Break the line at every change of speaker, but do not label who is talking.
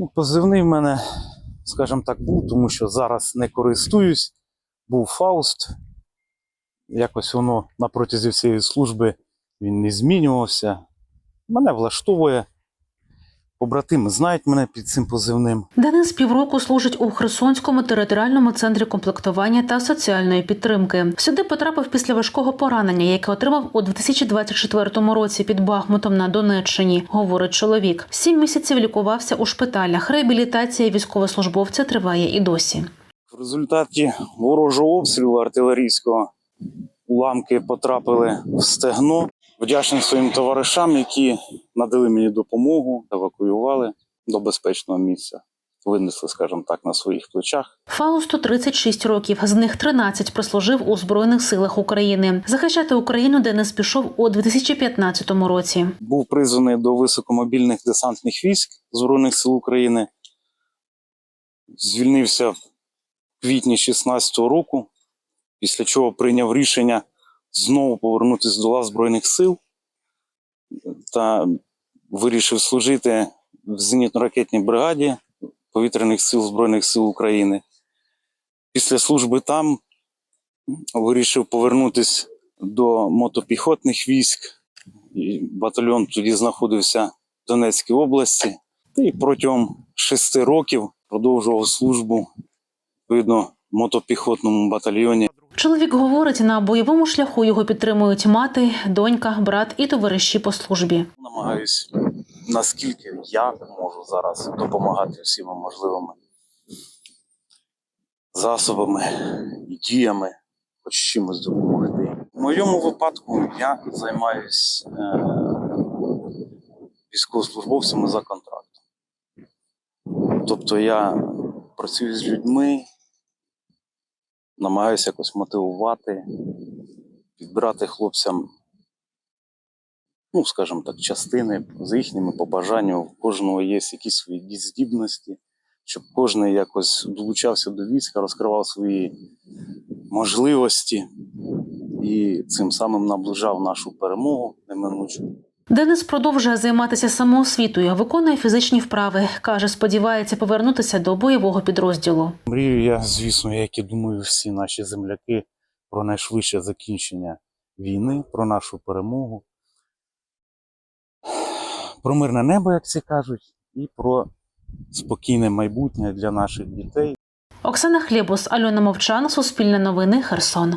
Ну, позивний в мене, скажімо так, був, тому що зараз не користуюсь. Був Фауст. Якось воно на протязі всієї служби він не змінювався. Мене влаштовує. Побратими знають мене під цим позивним.
Денис півроку служить у Херсонському територіальному центрі комплектування та соціальної підтримки. Сюди потрапив після важкого поранення, яке отримав у 2024 році під Бахмутом на Донеччині, говорить чоловік. Сім місяців лікувався у шпиталях. Реабілітація військовослужбовця триває і досі.
В результаті ворожого обстрілу артилерійського уламки потрапили в стегно. Вдячний своїм товаришам, які надали мені допомогу, евакуювали до безпечного місця. Винесли, скажімо так, на своїх плечах.
Фаусту 36 років, з них 13 прослужив у Збройних силах України. Захищати Україну Денис пішов у 2015 році.
Був призваний до високомобільних десантних військ Збройних сил України. Звільнився в квітні 16-го року, після чого прийняв рішення знову повернутися до лав Збройних сил та вирішив служити в зенітно-ракетній бригаді повітряних сил Збройних сил України. Після служби там вирішив повернутися до мотопіхотних військ. Батальйон тоді знаходився в Донецькій області. Та і протягом шести років продовжував службу відповідно в мотопіхотному батальйоні.
Чоловік говорить, на бойовому шляху його підтримують мати, донька, брат і товариші по службі.
Намагаюсь, наскільки я можу зараз допомагати всіма можливими засобами і діями, хоч чимось допомогти. В моєму випадку я займаюсь е, військовослужбовцями за контрактом. Тобто я працюю з людьми, намагаюся якось мотивувати, підбирати хлопцям ну, скажімо так, частини за їхніми побажаннями. У кожного є якісь свої здібності, щоб кожен якось долучався до війська, розкривав свої можливості і цим самим наближав нашу перемогу неминучу.
Денис продовжує займатися самоосвітою, виконує фізичні вправи. каже, сподівається повернутися до бойового підрозділу.
Мрію я, звісно, як і думаю, всі наші земляки про найшвидше закінчення війни, про нашу перемогу, про мирне небо, як це кажуть, і про спокійне майбутнє для наших дітей.
Оксана Хлібус, Альона Мовчан, Суспільне новини, Херсон.